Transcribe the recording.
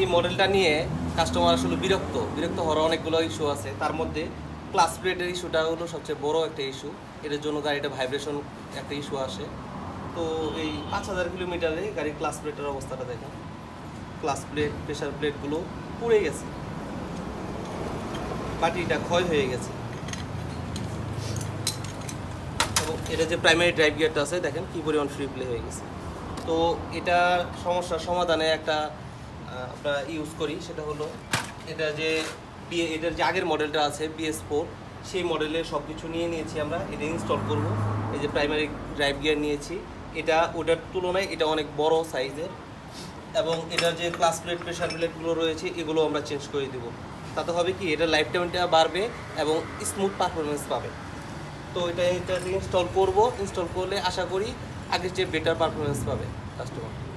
এই মডেলটা নিয়ে কাস্টমার আসলে বিরক্ত। বিরক্ত হওয়ার অনেকগুলো ইস্যু আছে। তার মধ্যে ক্লাস প্লেটের ইস্যুটা হলো সবচেয়ে বড় একটা ইস্যু এটার জন্য গাড়িটা ভাইব্রেশন একটা ইস্যু আসে। তো এই পাঁচ হাজার কিলোমিটারে গাড়ির ক্লাস প্লেটের অবস্থাটা দেখেন। ক্লাস প্লেট প্রেশার প্লেটগুলো পুড়ে গেছে। বাটিটা ক্ষয় হয়ে গেছে। এবং এটা যে প্রাইমারি ড্রাইভ গিয়ারটা আছে, দেখেন কি পরিমাণ ফ্রি প্লে হয়ে গেছে। তো এটা সমস্যার সমাধানে একটা আমরা ইউজ করি, সেটা হলো এটা যে বি- এটার যে আগের মডেলটা আছে বিএস ফোর সেই মডেলের সব কিছু নিয়ে নিয়েছি আমরা, এটা ইনস্টল করব। এই যে প্রাইমারি ড্রাইভ গিয়ার নিয়েছি, এটা, ওটার তুলনায় এটা অনেক বড় সাইজের এবং এটার যে ক্লাস প্লেট প্রেশার প্লেটগুলো রয়েছে, এগুলো আমরা চেঞ্জ করে দেবো। তাতে হবে কি, এটা লাইফ টাইমটা বাড়বে এবং স্মুথ পারফরমেন্স পাবে। তো এটা এটা ইনস্টল করব ইনস্টল করলে আশা করি আগের চেয়ে বেটার পারফরমেন্স পাবে কাস্টমার